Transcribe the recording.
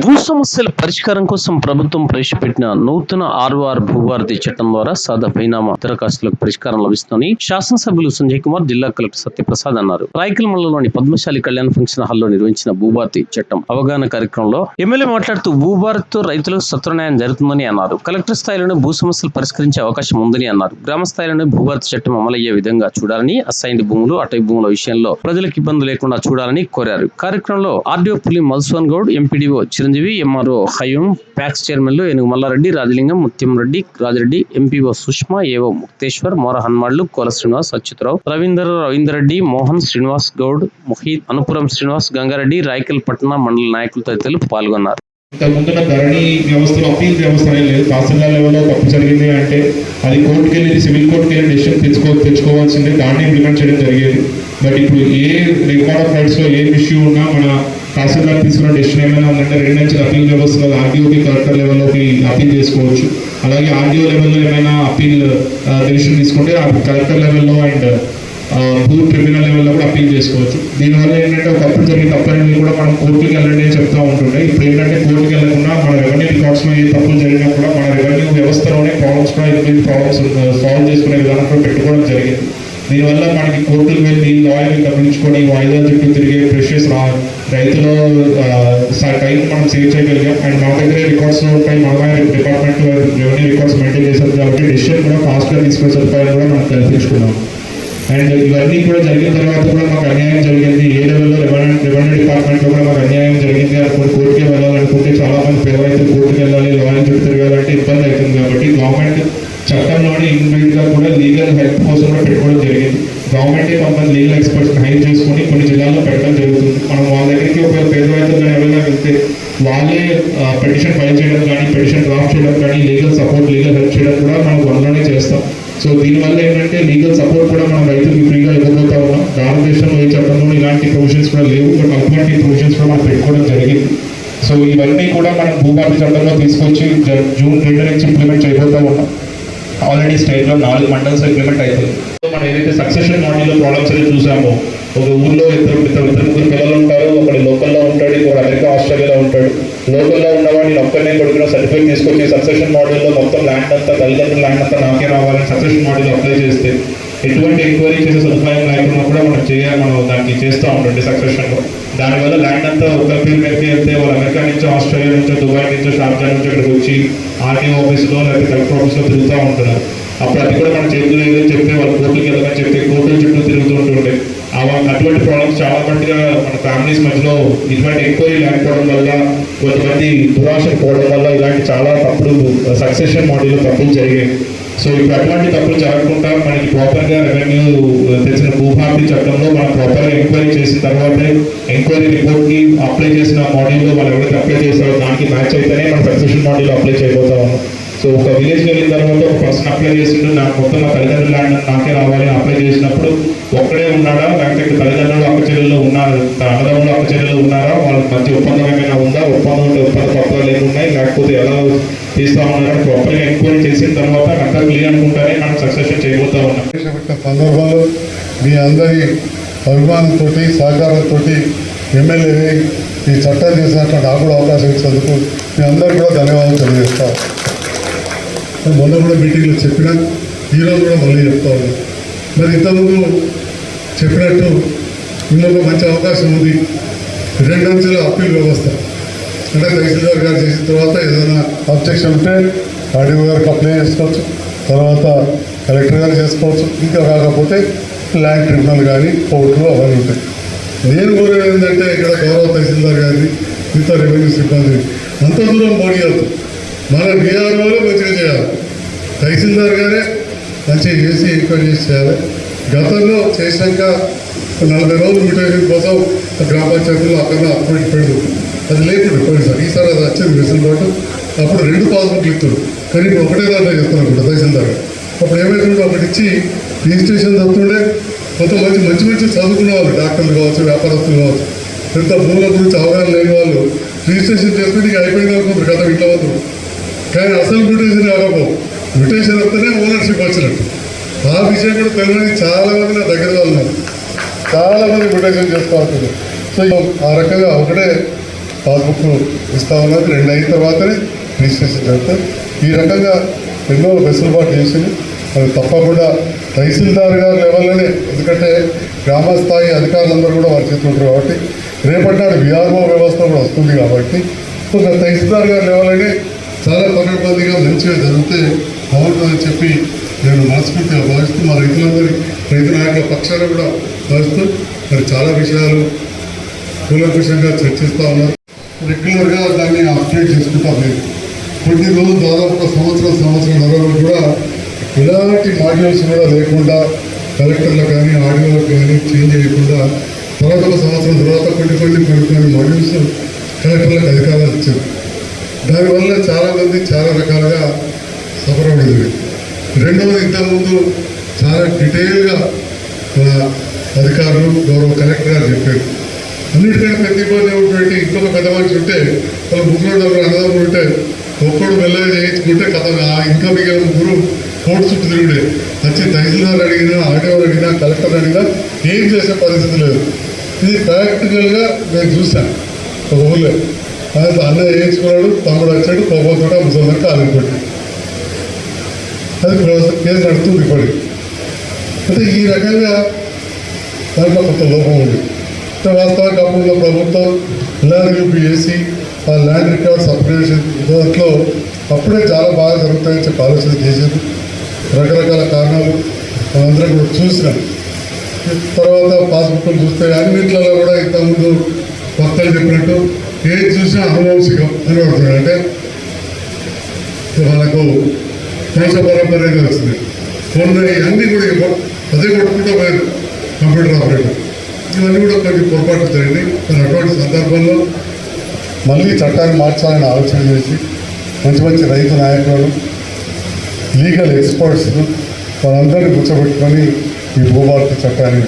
భూ సమస్యల పరిష్కారం కోసం ప్రభుత్వం ప్రవేశపెట్టిన నూతన ఆర్ఓఆర్ భూభారతి చట్టం ద్వారా సాదా పరిణామ దరఖాస్తులకు పరిష్కారం లభిస్తుందని శాసనసభ్యులు సంజయ్ కుమార్ జిల్లా కలెక్టర్ సత్యప్రసాద్ అన్నారు. రాయకల్ మండలంలోని పద్మశాలి కళ్యాణ ఫంక్షన్ హాల్లో నిర్వహించిన భూభారతి చట్టం అవగాహన కార్యక్రమంలో ఎమ్మెల్యే మాట్లాడుతూ భూభారతితో రైతులకు సత్వన్యాయం జరుగుతుందని అన్నారు. కలెక్టర్ స్థాయిలోనే భూ సమస్యలు పరిష్కరించే అవకాశం ఉందని అన్నారు. గ్రామ స్థాయిలోనే భూభారతి చట్టం అమలయ్యే విధంగా చూడాలని అసైన్డ్ భూములు అటవీ భూముల విషయంలో ప్రజలకు ఇబ్బంది లేకుండా చూడాలని కోరారు. కార్యక్రమంలో RDO Puli Madhusudan Goud MPDO Chiranjeevi MRO Hayum PACS చైర్మన్లు ఏనుగు మల్లారెడ్డి రాజలింగం ముత్యంరెడ్డి రాజిరెడ్డి ఎంపీఓ సుష్మా ఏవో ముక్తేశ్వర్ మోర హన్మాళ్ళు కోల శ్రీనివాస్ అచ్యుతరావు రవీందర్ రవీందర్రెడ్డి మోహన్ శ్రీనివాస్ గౌడ్ ముహీద్ అనుపురం శ్రీనివాస్ గంగారెడ్డి రాయకల్ పట్టణ మండల నాయకులు తదితరులు పాల్గొన్నారు. ఇంతకుముందున్న ధరణి వ్యవస్థలో అప్పీల్ వ్యవస్థ అనేది లేదు. తహసీల్దార్ లెవెల్లో తప్పు జరిగింది అంటే అది కోర్టుకి వెళ్ళి సివిల్ కోర్టుకి వెళ్ళి డెసిషన్ తెచ్చుకో తెచ్చుకోవాల్సిందే. దాన్ని ఇంప్లిమెంట్ చేయడం జరిగేది. బట్ ఇప్పుడు ఏ రికార్డ్ ఆఫ్ రైట్స్లో ఏ ఇష్యూ ఉన్నా మన తహసీల్దార్ తీసుకున్న డెసిషన్ ఏమైనా ఉందంటే రెండు నుంచి అప్పీల్ వ్యవస్థలో ఆర్డీఓకి కలెక్టర్ లెవెల్లోకి అప్పీల్ చేసుకోవచ్చు. అలాగే ఆర్డీఓ లెవెల్లో ఏమైనా అప్పీల్ డెసిషన్ uh, తీసుకుంటే ఆ కలెక్టర్ లెవెల్లో అండ్ భూ ట్రిబ్యునల్ లెవెల్లో కూడా అప్పీల్ చేసుకోవచ్చు. దీనివల్ల ఏంటంటే ఒకప్పుడు జరిగే తప్పులన్నీ కూడా మనం కోర్టుకి వెళ్ళండి అని చెప్తూ ఉంటుండే. ఇప్పుడు ఏంటంటే కోర్టుకి వెళ్ళకుండా మన రెవెన్యూ రికార్డ్స్లో ఏ తప్పులు జరిగినా కూడా మన రెవెన్యూ వ్యవస్థలోనే ప్రాబ్లమ్స్ కూడా ప్రాబ్లమ్స్ సాల్వ్ uh, చేసుకునే విధానం కూడా పెట్టుకోవడం జరిగింది. దీనివల్ల మనకి కోర్టుకు వెళ్ళి లాయర్ని గమనించుకొని వాయిదా చుట్టూ తిరిగే ప్రెషర్స్ రా రైతులు టైం మనం సేవ్ చేయగలిగాం. అండ్ మా దగ్గర రికార్డ్స్ ఉంటాయి. మన డిపార్ట్మెంట్ రెవెన్యూ రికార్డ్స్ మెయింటైన్ చేశారు కాబట్టి డిసిషన్ కూడా ఫాస్ట్గా తీసుకునే సదుపాయాలు కూడా మనం కల్పించుకున్నాం అండ్ ఇవన్నీ కూడా జరిగిన తర్వాత కూడా మాకు అన్యాయం జరిగింది. ఏ లెవెల్లో రెవెన్యూ రెవెన్యూ డిపార్ట్మెంట్లో కూడా మాకు అన్యాయం జరిగింది. అనుకుని కోర్టుకి వెళ్ళాలనుకుంటే చాలా మంది పేద రైతులు కోర్టుకి వెళ్ళాలి లాయర్ చుట్టూ తిరగాలంటే ఇబ్బంది అవుతుంది కాబట్టి గవర్నమెంట్ చట్టంలోనే ఇన్బిల్ట్గా కూడా లీగల్ హెల్ప్ కోసం కూడా పెట్టుకోవడం జరిగింది గవర్నమెంట్ కొంతమంది లీగల్ ఎక్స్పర్ట్స్ హైర్ చేసుకొని కొన్ని జిల్లాల్లో పెట్టడం జరుగుతుంది మనం వాళ్ళ దగ్గరికి ఒక పేద రైతులు కానీ ఎవరైనా వెళ్తే వాళ్ళే పెటిషన్ ఫైల్ చేయడం కానీ పెటిషన్ డ్రాఫ్ట్ చేయడం కానీ లీగల్ సపోర్ట్ లీగల్ హెల్ప్ చేయడం కూడా మనం వన్లోనే చేస్తాం. సో దీనివల్ల ఏంటంటే లీగల్ సపోర్ట్ కూడా మనం రైతులకు ఫ్రీగా ఇవ్వబోతా ఉన్నాం. భారతదేశంలో ఏ చట్టంలో ఇలాంటి ప్రొవిజన్స్ కూడా లేవు బట్ అటువంటి ప్రొవిజన్స్ కూడా మనం పెట్టుకోవడం జరిగింది. సో ఇవన్నీ కూడా మనం భూభారతి చట్టంలో తీసుకొచ్చి జూన్ రెండు నుంచి ఇంప్లిమెంట్ చేయబోతా ఉన్నాం. ఆల్రెడీ స్టేట్లో నాలుగు మండల్స్ ఇంప్లిమెంట్ అయిపోయింది సో మనం ఏదైతే సక్సెషన్ మోడల్లో ప్రాబ్లమ్స్ అయితే చూసామో ఒక ఊర్లో ఇద్దరు ఇద్దరు ఇద్దరు ముగ్గురు పిల్లలు ఉంటారు ఒకటి లోకల్లో ఉంటాడు ఇంకొకటి అమెరికా ఆస్ట్రేలియాలో ఉంటాడు లోకల్లో ఉన్నవాడిని ఒక్కరినే కొడుకున్న తీసుకొచ్చి సబ్సెషన్ మోడల్లో మొత్తం ల్యాండ్ అంతా తల్లిదండ్రుల ల్యాండ్ అంతా నాకే రావాలని సబ్సెషన్ మోడల్ అప్లై చేస్తే ఎటువంటి ఎంక్వైరీ చేసే సదుపాయం లేకుండా కూడా మనం చేయాలి మనం దానికి చేస్తూ ఉంటుంది సక్సెషన్లో దానివల్ల ల్యాండ్ అంతా ఒక పేరు మీదకి వెళ్తే వాళ్ళు అమెరికా నుంచో ఆస్ట్రేలియా నుంచో దుబాయ్ నుంచో షార్జా నుంచి ఇక్కడికి వచ్చి ఆర్టీఓ ఆఫీస్లో లేకపోతే కలెక్టర్ ఆఫీస్లో తిరుగుతూ ఉంటున్నారు. అప్పుడు అది కూడా మనం చేతులు లేదని చెప్తే వాళ్ళు కోర్టుకి వెళ్ళమని చెప్తే కోర్టుల చుట్టూ తిరుగుతూ ఉంటుండే. అటువంటి ప్రాబ్లమ్స్ చాలా మందిగా మన ఫ్యామిలీస్ మధ్యలో ఇటువంటి ఎంక్వైరీ లేకపోవడం వల్ల కొంతమంది దురాశ పోవడం వల్ల ఇలాంటి చాలా తప్పుడు సక్సెషన్ మోడల్లో తప్పులు జరిగాయి. సో ఇప్పుడు అటువంటి తప్పులు జరగకుండా మనకి ప్రాపర్గా రెవెన్యూ తెచ్చిన భూభారతి చట్టంలో మనం ప్రాపర్గా ఎంక్వైరీ చేసిన తర్వాతే ఎంక్వైరీ రిపోర్ట్కి అప్లై చేసిన మోడల్లో వాళ్ళు ఎవరైతే అప్లై చేస్తారో దానికి మ్యాచ్ అయితేనే మనం సక్సెషన్ మోడల్ అప్లై చేయబోతా ఉన్నాం. సో ఒక విలేజ్ వెళ్ళిన తర్వాత ఒక పర్సన్ అప్లై చేసిండు. నాకు మొత్తం మా తల్లిదండ్రులు ల్యాండ్ నాకే రావాలి. అప్లై చేసినప్పుడు ఒక్కడే ఉన్నాడా? లేకపోతే తల్లిదండ్రులు అక్క చెల్లెలు ఉన్నారు? అన్నదమ్ములు అక్క చెల్లెలు ఉన్నారా? వాళ్ళకి మంచి ఒప్పందం ఏమైనా ఉందా? ఒప్పందం ఉంటే ఒప్పంద పత్రాలు ఏమి ఉన్నాయి లేకపోతే ఎలా తీస్తా ఉన్నారా ప్రాపర్గా ఎంక్వైరీ చేసిన తర్వాత అంతా క్లియర్ అనుకుంటానే మనం సక్సెస్ చేయబోతా ఉన్నాం. సందర్భంలో మీ అందరి అభిమానంతో సహకారంతో ఎమ్మెల్యేని ఈ చట్టం చేసినట్టు నాకు కూడా అవకాశం ఇచ్చినందుకు మీ అందరికీ కూడా ధన్యవాదాలు తెలియజేస్తాను మొన్న కూడా మీటింగ్లో చెప్పిన ఈరోజు కూడా మళ్ళీ చెప్తా ఉన్నాను మరి ఇంతకుముందు చెప్పినట్టు ఇందులో మంచి అవకాశం ఉంది. రెండంచెల అప్పీల్ వ్యవస్థ. అంటే తహసీల్దార్ గారు చేసిన తర్వాత ఏదైనా అబ్జెక్షన్ ఉంటే ఆర్డీఓ గారికి అప్లై చేసుకోవచ్చు. తర్వాత కలెక్టర్ గారు చేసుకోవచ్చు. ఇంకా కాకపోతే ల్యాండ్ ట్రిబ్యునల్ కానీ కోర్టులు అవన్నీ ఉంటాయి. నేను కోరేది ఏంటంటే ఇక్కడ గౌరవ తహసీల్దార్ గారిని మిగతా రెవెన్యూ సిబ్బంది అంత దూరం పోనీయద్దు. మన బీఆర్ఓలే మంచిగా చేయాలి. తహసీల్దార్ గారే మంచిగా చేసి ఎంక్వైరీ చేసి చేయాలి. గతంలో చేశాక నలభై రోజులు మ్యూటేషన్ కోసం గ్రామ పంచాయతీలో అక్కడ అప్పుడు పెడు అది లేకుండా పోయినసారి. ఈసారి అది వచ్చింది వెసులుబాటు అప్పుడు రెండు పాస్బుక్లు ఇస్తారు కానీ ఇప్పుడు ఒకటే దాంట్లో చెప్తున్నారు కూడా తహసీల్దార్. అప్పుడు ఏమైతుందో అప్పుడు ఇచ్చి రిజిస్ట్రేషన్ చదువుతుండే కొంత మంచి మంచి మంచి చదువుకునే వాళ్ళు డాక్టర్లు కావచ్చు వ్యాపారస్తులు కావచ్చు. ఎంత భూముల గురించి అవగాహన లేని వాళ్ళు రిజిస్ట్రేషన్ చేసుకుని ఇక అయిపోయింది అనుకుంటారు గత ఇంట్లో వద్దు కానీ అసలు మ్యూటేషన్ కాకపో మ్యూటేషన్ వస్తేనే ఓనర్షిప్ వచ్చినట్టు. ఆ విషయం కూడా తెలియని చాలా మంది నా దగ్గర వాళ్ళు ఉన్నారు. చాలా మంది మ్యూటేషన్ చేసుకోవాల్సింది సో ఆ రకంగా ఒకటే పాస్బుక్ ఇస్తా ఉన్నది రెండు అయిన తర్వాతనే రిజిస్ట్రేషన్ జరుగుతుంది. ఈ రకంగా ఎన్నో వెసులుబాటు చేసింది. అది తప్పకుండా తహసీల్దార్ గారి లెవెల్లోనే ఎందుకంటే గ్రామ స్థాయి అధికారులందరూ కూడా వారి చేతులు ఉంటారు కాబట్టి రేపటి నాడు విఆర్ఓ వ్యవస్థ కూడా వస్తుంది కాబట్టి ఒక తహసీల్దార్ గారి లెవెల్లోనే చాలా పకడ్బందీగా మంచిగా జరిగితే బాగుంటుందని చెప్పి నేను మనస్ఫూర్తిగా భావిస్తూ మా రైతులందరి రైతు నాయకుల పక్షాలు కూడా భావిస్తూ మరి చాలా విషయాలు కూలంకుషంగా చర్చిస్తూ ఉన్నారు రెగ్యులర్గా దాన్ని అప్డేట్ చేసుకుంటాం మేము కొన్ని రోజులు దాదాపు ఒక సంవత్సరం సంవత్సరం నలభై కూడా ఎలాంటి మాడ్యూల్స్ కూడా లేకుండా కలెక్టర్లకు కానీ ఆడియోలకు కానీ చేంజ్ చేయకుండా తర్వాత ఒక సంవత్సరం తర్వాత కొన్ని కొన్ని కొన్ని కొన్ని మాడ్యూల్స్ కలెక్టర్లకు అధికారాలు ఇచ్చారు. దానివల్ల చాలామంది చాలా రకాలుగా సఫర్ అవ్వలేదు. రెండవది ఇంతకుముందు చాలా డీటెయిల్గా మన అధికారులు గౌరవ కలెక్టర్ గారు చెప్పారు. అన్నిటికంటే పెద్ద ఇబ్బంది ఏమిటంటే ఇంకొక పెద్ద మనిషి ఉంటే వాళ్ళ ముగ్గురు నలుగురు అన్నదమ్ములు ఉంటే ఒక్కడు మెల్లగా చేయించుకుంటే కథ ఆ ఇంకా మిగిలిన ముగ్గురు కోర్టు చుట్టూ తిరుగుడే. వచ్చి తహసీల్దార్ అడిగినా ఆర్డీఓ అడిగినా కలెక్టర్ అడిగినా ఏం చేసే పరిస్థితి లేదు. ఇది ప్రాక్టికల్గా నేను చూశాను. ఒక ఊళ్ళో ఆయన అన్నయ్య వేయించుకున్నాడు తమ్ముడు వచ్చాడు కోపంతో ముసలి కాలు కొట్టి అది కేసు నడుతుంది ఇప్పటికి. అంటే ఈ రకంగా దాంట్లో కొంత లోపం ఉంది. అంటే వాస్తవానికి అప్పుడు ప్రభుత్వం ల్యాండ్ రివ్యూ చేసి ఆ ల్యాండ్ రికార్డ్ సపరేషన్ దాంట్లో అప్పుడే చాలా బాగా జరుగుతాయని చెప్పి ఆలోచన చేసేది. రకరకాల కారణాలు మనందరం కూడా చూసినాం. తర్వాత పాస్బుక్లు చూస్తే అన్నింటిలో కూడా ఇంతకుముందు భక్తులు చెప్పినట్టు ఏది చూసినా అనువంశికం అని పడుతున్నాడు అంటే వాళ్ళకు వంశ పరంపరగా వస్తుంది. కొన్ని అన్నీ కూడా అదే కొట్టుకుంటూ పోయారు కంప్యూటర్ ఆపరేటర్. ఇవన్నీ కూడా కొన్ని పొరపాటు జరిగింది మరి అటువంటి సందర్భంలో మళ్ళీ చట్టాన్ని మార్చాలని ఆలోచన చేసి మంచి మంచి రైతు నాయకులను లీగల్ ఎక్స్పర్ట్స్ను వాళ్ళందరినీ కూర్చోబెట్టుకొని ఈ భూభారత చట్టాన్ని